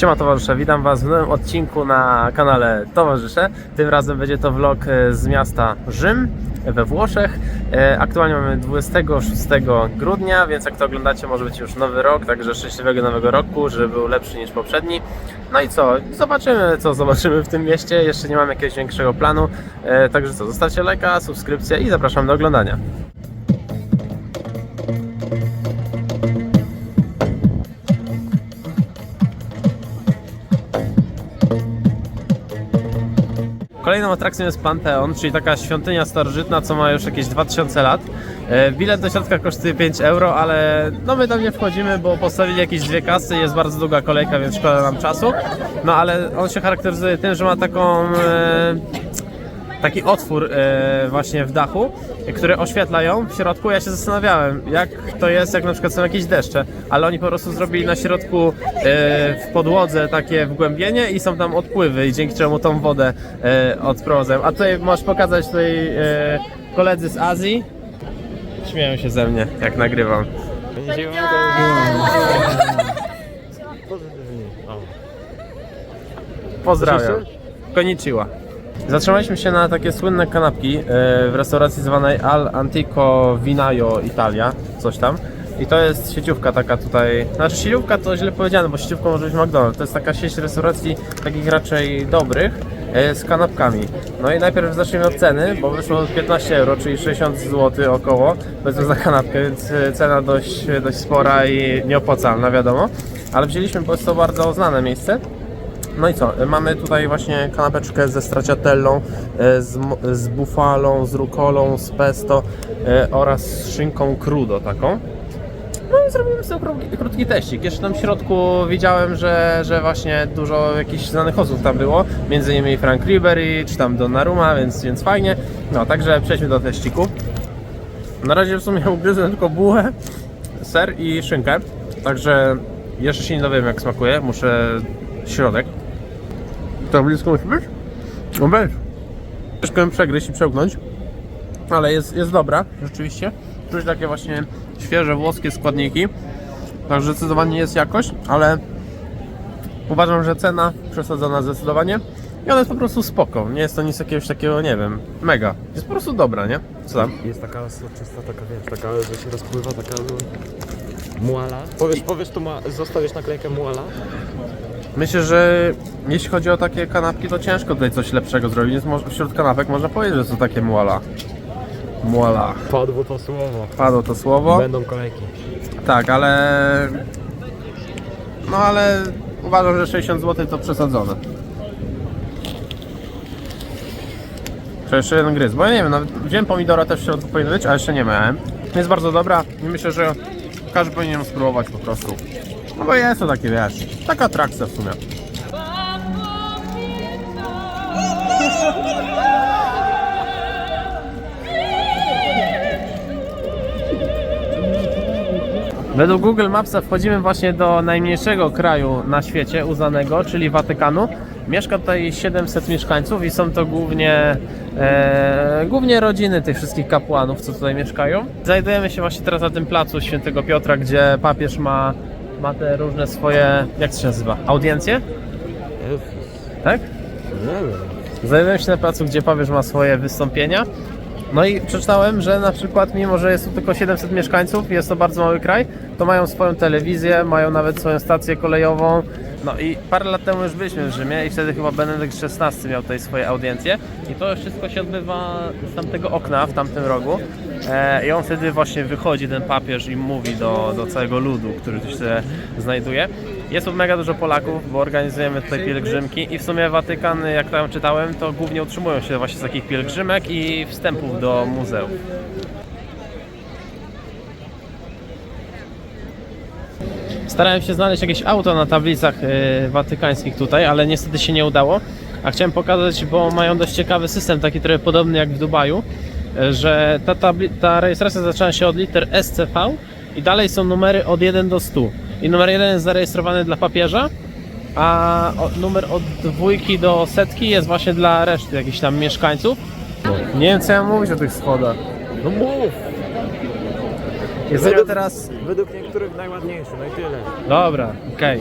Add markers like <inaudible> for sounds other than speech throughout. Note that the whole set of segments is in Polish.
Siema towarzysze, witam Was w nowym odcinku na kanale Towarzysze. Tym razem będzie to vlog e, z miasta Rzym we Włoszech. E, Aktualnie mamy 26 grudnia, więc jak to oglądacie może być już nowy rok, także szczęśliwego nowego roku, żeby był lepszy niż poprzedni. No i co? Zobaczymy co zobaczymy w tym mieście, jeszcze nie mam jakiegoś większego planu. E, Także co, zostawcie lajka, subskrypcję i zapraszam do oglądania. Kolejną atrakcją jest Panteon, czyli taka świątynia starożytna, co ma już jakieś 2000 lat. E, Bilet do środka kosztuje 5 euro, ale no my tam nie wchodzimy, bo postawili jakieś dwie kasy, jest bardzo długa kolejka, więc szkoda nam czasu. No ale on się charakteryzuje tym, że ma taką e, taki otwór e, właśnie w dachu, który oświetla ją w środku. Ja się zastanawiałem, jak to jest, jak na przykład są jakieś deszcze, ale oni po prostu zrobili na środku e, w podłodze takie wgłębienie i są tam odpływy i dzięki czemu tą wodę e, odprowadzają. A tutaj możesz pokazać tutaj e, koledzy z Azji. Śmieją się ze mnie, jak nagrywam. Pozdrawiam. Konnichiwa. Zatrzymaliśmy się na takie słynne kanapki e, w restauracji zwanej Al Antico Vinaio Italia, coś tam. I to jest sieciówka taka tutaj, znaczy sieciówka to źle powiedziane, bo sieciówką może być McDonald's. To jest taka sieć restauracji takich raczej dobrych e, z kanapkami. No i najpierw zacznijmy od ceny, bo wyszło 15 euro, czyli 60 zł około, powiedzmy za kanapkę, więc e, cena dość, dość spora i nieopłacalna, wiadomo. Ale wzięliśmy, jest to bardzo znane miejsce. No i co? Mamy tutaj właśnie kanapeczkę ze stracciatellą, e, z, z bufalą, z rukolą, z pesto e, oraz z szynką crudo taką. No i zrobimy sobie krótki, krótki teścik. Jeszcze tam w środku widziałem, że, że właśnie dużo jakichś znanych osób tam było. Między innymi Frank Ribery, czy tam Donnarumma, więc, więc fajnie. No, także przejdźmy do teściku. Na razie w sumie ugryzłem tylko bułę, ser i szynkę. Także jeszcze się nie dowiem jak smakuje. Muszę środek. To blisko musi być? No być. Ciężko ją przegryźć i przełknąć. Ale jest, jest dobra, rzeczywiście. Czuć takie właśnie świeże włoskie składniki. Także zdecydowanie jest jakość, ale uważam, że cena przesadzona zdecydowanie. I ona jest po prostu spoko. Nie jest to nic jakiegoś takiego, nie wiem, mega. Jest po prostu dobra, nie? Co tam? Jest taka soczysta, taka wiesz, taka, że się rozpływa, taka muala. Powiesz, powiesz tu, ma, zostawisz naklejkę muala? Myślę, że jeśli chodzi o takie kanapki, to ciężko tutaj coś lepszego zrobić, więc wśród kanapek można powiedzieć, że to takie muala. Muala. Padło to słowo. Padło to słowo. Będą kolejki. Tak, ale... No ale uważam, że 60 zł to przesadzone. Czy jeszcze jeden gryz, bo ja nie wiem, nawet wziąłem pomidora też w środku powinien być, a jeszcze nie miałem. Jest bardzo dobra i myślę, że każdy powinien ją spróbować po prostu. No bo jest to takie, wiesz, taka atrakcja w sumie. Według Google Mapsa wchodzimy właśnie do najmniejszego kraju na świecie uznanego, czyli Watykanu. Mieszka tutaj 700 mieszkańców i są to głównie, e, głównie rodziny tych wszystkich kapłanów, co tutaj mieszkają. Znajdujemy się właśnie teraz na tym placu Świętego Piotra, gdzie papież ma, ma te różne swoje, jak to się nazywa, audiencje? Tak? Znajdujemy się na placu, gdzie papież ma swoje wystąpienia. No i przeczytałem, że na przykład mimo, że jest tu tylko 700 mieszkańców, jest to bardzo mały kraj, to mają swoją telewizję, mają nawet swoją stację kolejową. No i parę lat temu już byliśmy w Rzymie i wtedy chyba Benedykt XVI miał tutaj swoje audiencje i to wszystko się odbywa z tamtego okna w tamtym rogu i on wtedy właśnie wychodzi ten papież i mówi do, do całego ludu, który tu się znajduje. Jest tu mega dużo Polaków, bo organizujemy tutaj pielgrzymki i w sumie Watykan, jak tam czytałem, to głównie utrzymują się właśnie z takich pielgrzymek i wstępów do muzeów. Starałem się znaleźć jakieś auto na tablicach e, watykańskich tutaj, ale niestety się nie udało. A chciałem pokazać, bo mają dość ciekawy system, taki trochę podobny jak w Dubaju, e, że ta, tabli- ta rejestracja zaczyna się od liter SCV i dalej są numery od 1 do 100. I numer 1 jest zarejestrowany dla papieża, a numer od dwójki do setki jest właśnie dla reszty jakichś tam mieszkańców. Nie wiem co ja mówić o tych schodach. No mów! Jesteśmy teraz... Według niektórych najładniejszy, no i tyle. Dobra, okej.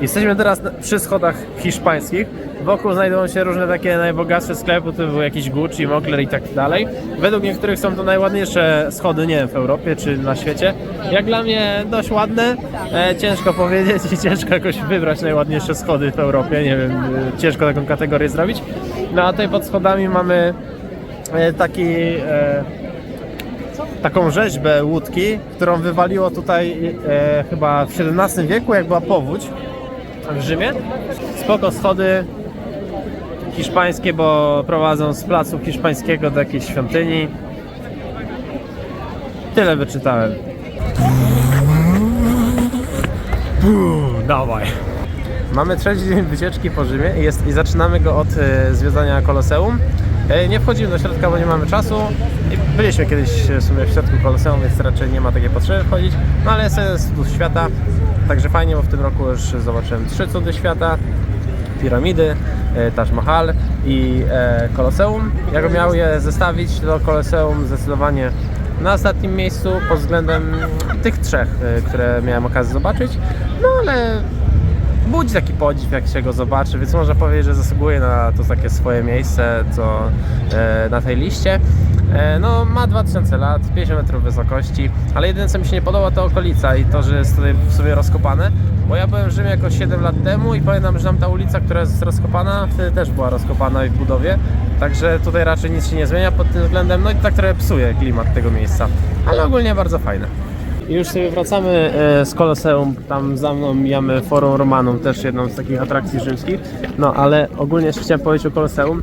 Jesteśmy teraz przy schodach hiszpańskich. Wokół znajdują się różne takie najbogatsze sklepy, był jakiś Gucci, Mokler i tak dalej. Według niektórych są to najładniejsze schody, nie wiem, w Europie czy na świecie. Jak dla mnie dość ładne, e, ciężko powiedzieć i ciężko jakoś wybrać najładniejsze schody w Europie, nie wiem, e, ciężko taką kategorię zrobić. No a tutaj pod schodami mamy e, taki... E, taką rzeźbę łódki, którą wywaliło tutaj e, chyba w XVII wieku, jak była powódź w Rzymie. Spoko schody hiszpańskie, bo prowadzą z placu hiszpańskiego do jakiejś świątyni. Tyle wyczytałem. Dawaj. Mamy trzeci dzień wycieczki po Rzymie i, jest, i zaczynamy go od e, zwiedzania Koloseum. E, nie wchodzimy do środka, bo nie mamy czasu. I Byliśmy kiedyś e, w sumie w środku Koloseum, więc raczej nie ma takiej potrzeby wchodzić. No ale jest cudów świata, także fajnie, bo w tym roku już zobaczyłem trzy cudy świata. Piramidy, e, Taj Mahal i e, Koloseum. Jak miał je zestawić, to Koloseum zdecydowanie na ostatnim miejscu pod względem tych trzech, e, które miałem okazję zobaczyć. No ale budzi taki podziw, jak się go zobaczy, więc można powiedzieć, że zasługuje na to takie swoje miejsce, co na tej liście. E, no, ma 2000 lat, 50 metrów wysokości, ale jedyne co mi się nie podoba to okolica i to, że jest tutaj w sobie rozkopane, bo ja byłem w Rzymie jakoś 7 lat temu i pamiętam, że tam ta ulica, która jest rozkopana, wtedy też była rozkopana i w budowie, także tutaj raczej nic się nie zmienia pod tym względem, no i tak trochę psuje klimat tego miejsca, ale ogólnie bardzo fajne. I już sobie wracamy e, z Koloseum, tam za mną mijamy Forum Romanum, też jedną z takich atrakcji rzymskich. No ale ogólnie jeszcze chciałem powiedzieć o Koloseum.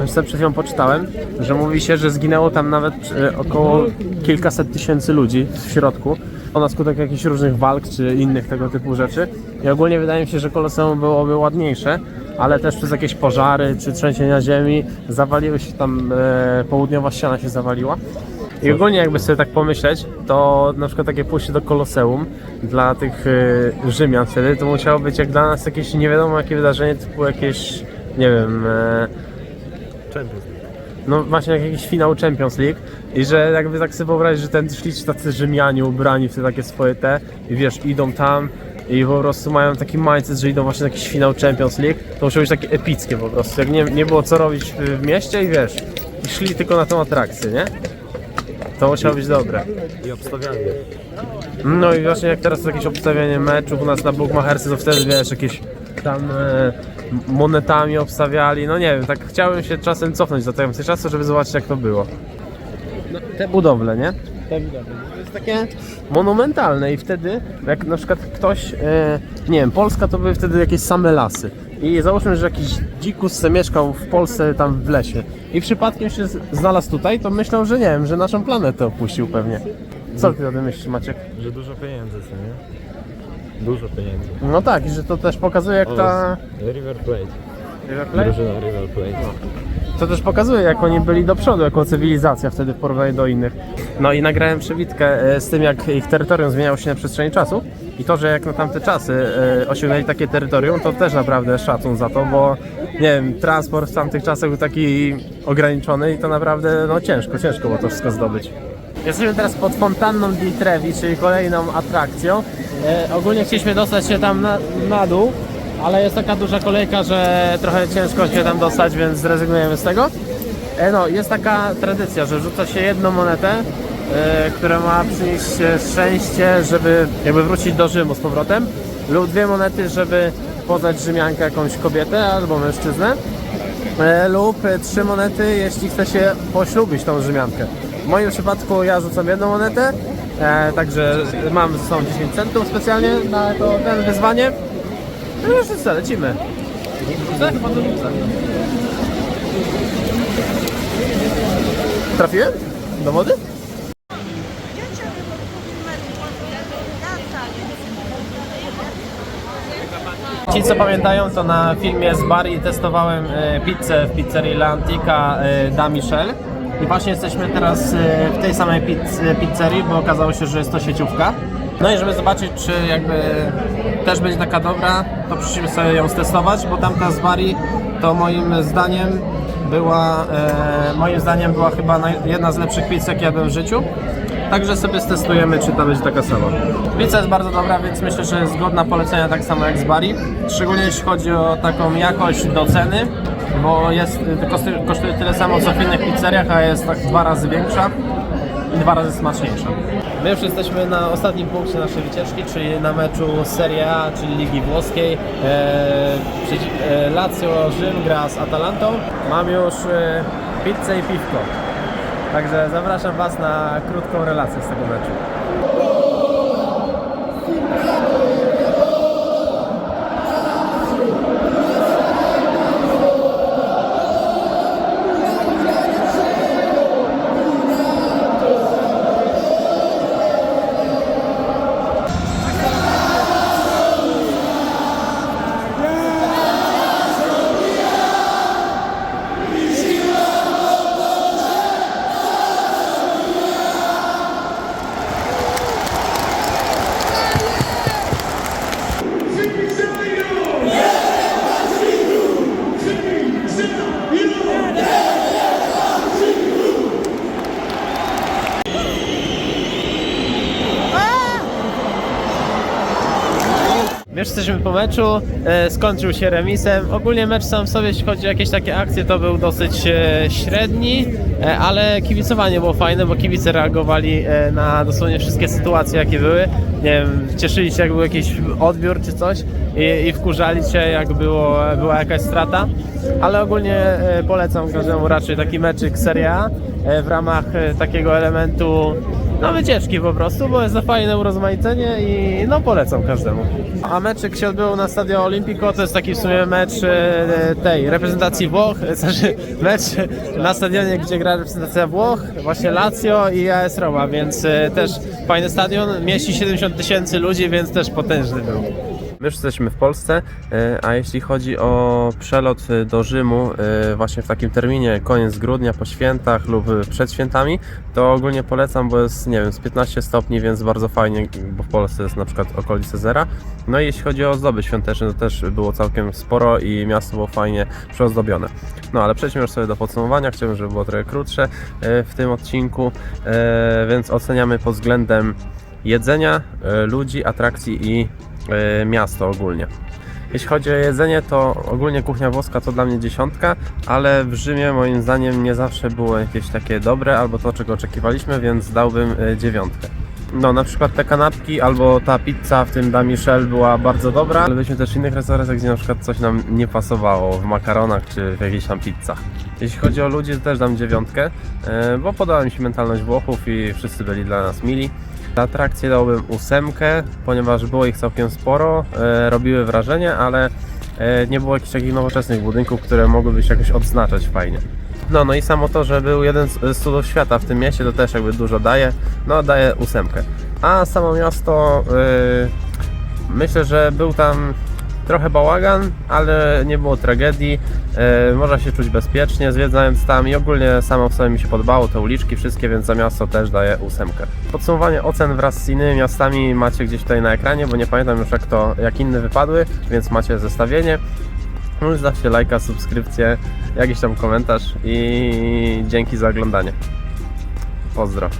Już sobie przed chwilą poczytałem, że mówi się, że zginęło tam nawet e, około kilkaset tysięcy ludzi w środku. Na skutek jakichś różnych walk czy innych tego typu rzeczy. I ogólnie wydaje mi się, że Koloseum byłoby ładniejsze, ale też przez jakieś pożary czy trzęsienia ziemi zawaliły się tam, e, południowa ściana się zawaliła. I ogólnie jakby sobie tak pomyśleć, to na przykład takie pójście do Koloseum dla tych y, Rzymian wtedy, to musiało być jak dla nas jakieś nie wiadomo jakie wydarzenie, typu jakieś, nie wiem, e, Champions League. no właśnie jak jakiś finał Champions League i że jakby tak sobie wyobrazić, że ten szli ci tacy Rzymianie ubrani w te takie swoje te i wiesz, idą tam i po prostu mają taki mindset, że idą właśnie na jakiś finał Champions League, to musiało być takie epickie po prostu, jak nie, nie było co robić w, w mieście i wiesz, i szli tylko na tą atrakcję, nie? To musiało być dobre. I obstawianie. No i właśnie jak teraz jest jakieś obstawianie meczów u nas na Bookmachersy, to wtedy wiesz, jakieś tam e, monetami obstawiali, no nie wiem, tak chciałem się czasem cofnąć do tego czasu, żeby zobaczyć jak to było. No, te budowle, nie? Te budowle. To jest takie monumentalne i wtedy, jak na przykład ktoś, e, nie wiem, Polska to były wtedy jakieś same lasy. I załóżmy, że jakiś dzikus se mieszkał w Polsce tam w lesie i przypadkiem się znalazł tutaj, to myślą, że nie wiem, że naszą planetę opuścił pewnie. Co ty o tym myślisz, Maciek? Że dużo pieniędzy, co nie? Dużo pieniędzy. No tak, i że to też pokazuje jak ta... River Plate. River Plate? Drużyna River Plate. To też pokazuje jak oni byli do przodu jako cywilizacja wtedy w porównaniu do innych. No i nagrałem przewitkę e, z tym jak ich terytorium zmieniało się na przestrzeni czasu i to, że jak na tamte czasy e, osiągnęli takie terytorium, to też naprawdę szacun za to, bo nie wiem, transport w tamtych czasach był taki ograniczony i to naprawdę no ciężko, ciężko było to wszystko zdobyć. Jesteśmy teraz pod fontanną di Trevi, czyli kolejną atrakcją. E, ogólnie chcieliśmy dostać się tam na, na dół, ale jest taka duża kolejka, że trochę ciężko się tam dostać, więc zrezygnujemy z tego. E, no, jest taka tradycja, że rzuca się jedną monetę, e, która ma przynieść szczęście, żeby jakby wrócić do Rzymu z powrotem, lub dwie monety, żeby poznać Rzymiankę, jakąś kobietę albo mężczyznę, e, lub trzy monety, jeśli chce się poślubić tą Rzymiankę. W moim przypadku ja rzucam jedną monetę, e, także mam ze sobą 10 centów specjalnie na to ten wyzwanie. No już co, lecimy. Co? Chyba. Trafiłem? Do wody? Ci co pamiętają, to na filmie z Bari testowałem e, pizzę w pizzerii La Antica e, Da Michel. I właśnie jesteśmy teraz e, w tej samej pizz, pizzerii, bo okazało się, że jest to sieciówka. No i żeby zobaczyć, czy jakby też będzie taka dobra, to przyszliśmy sobie ją stestować, bo tamta z Bari to moim zdaniem była, e, moim zdaniem była chyba naj, jedna z lepszych pizz, jakie jadłem w życiu. Także sobie stestujemy, czy ta będzie taka sama. Pizza jest bardzo dobra, więc myślę, że jest godna polecenia tak samo jak z Bari. Szczególnie jeśli chodzi o taką jakość do ceny, bo jest, kosztuje, kosztuje tyle samo co w innych pizzeriach, a jest tak dwa razy większa i dwa razy smaczniejsza. My już jesteśmy na ostatnim punkcie naszej wycieczki, czyli na meczu Serie A, czyli Ligi Włoskiej. Przeciw, e, Lazio Rzym gra z Atalantą. Mam już e, pizzę i piwko. Także zapraszam Was na krótką relację z tego meczu. Jesteśmy po meczu, e, skończył się remisem. Ogólnie mecz sam w sobie, jeśli chodzi o jakieś takie akcje, to był dosyć e, średni, e, ale kibicowanie było fajne, bo kibice reagowali na dosłownie wszystkie sytuacje, jakie były. Nie wiem, cieszyli się, jak był jakiś odbiór czy coś i, i wkurzali się, jak było, była jakaś strata. Ale ogólnie polecam każdemu raczej taki meczyk Serie A w ramach takiego elementu no wycieczki po prostu, bo jest to fajne urozmaicenie i no polecam każdemu. A meczyk się odbył na Stadio Olimpico, to jest taki w sumie mecz e, tej reprezentacji Włoch, <laughs> znaczy mecz na stadionie, gdzie gra reprezentacja Włoch, właśnie Lazio i AS Roma, więc e, też fajny stadion, mieści 70 tysięcy ludzi, więc też potężny był. My już jesteśmy w Polsce, e, a jeśli chodzi o przelot e, do Rzymu e, właśnie w takim terminie koniec grudnia po świętach lub przed świętami, to ogólnie polecam, bo jest nie wiem, z 15 stopni, więc bardzo fajnie, bo w Polsce jest na przykład okolice zera. No i jeśli chodzi o ozdoby świąteczne, to też było całkiem sporo i miasto było fajnie przyozdobione. No ale przejdźmy już sobie do podsumowania, chciałbym, żeby było trochę krótsze w tym odcinku, więc oceniamy pod względem jedzenia, ludzi, atrakcji i miasto ogólnie. Jeśli chodzi o jedzenie, to ogólnie kuchnia włoska to dla mnie dziesiątka, ale w Rzymie moim zdaniem nie zawsze było jakieś takie dobre albo to, czego oczekiwaliśmy, więc dałbym e, dziewiątkę. No, na przykład te kanapki albo ta pizza w tym Da Michel była bardzo dobra, ale byliśmy też w innych restauracjach, gdzie na przykład coś nam nie pasowało w makaronach czy w jakichś tam pizzach. Jeśli chodzi o ludzi, to też dam dziewiątkę, e, bo podoba mi się mentalność Włochów i wszyscy byli dla nas mili. Za atrakcję dałbym ósemkę, ponieważ było ich całkiem sporo, e, robiły wrażenie, ale e, nie było jakichś takich nowoczesnych budynków, które mogłyby się jakoś odznaczać fajnie. No, no i samo to, że był jeden z cudów świata w tym mieście, to też jakby dużo daje, no daje ósemkę. A samo miasto, yy, myślę, że był tam trochę bałagan, ale nie było tragedii, yy, można się czuć bezpiecznie zwiedzając tam i ogólnie samo w sobie mi się podobało, te uliczki wszystkie, więc za miasto też daję ósemkę. Podsumowanie ocen wraz z innymi miastami macie gdzieś tutaj na ekranie, bo nie pamiętam już jak to, jak inne wypadły, więc macie zestawienie. No Zostawcie lajka, subskrypcję, jakiś tam komentarz i dzięki za oglądanie. Pozdro.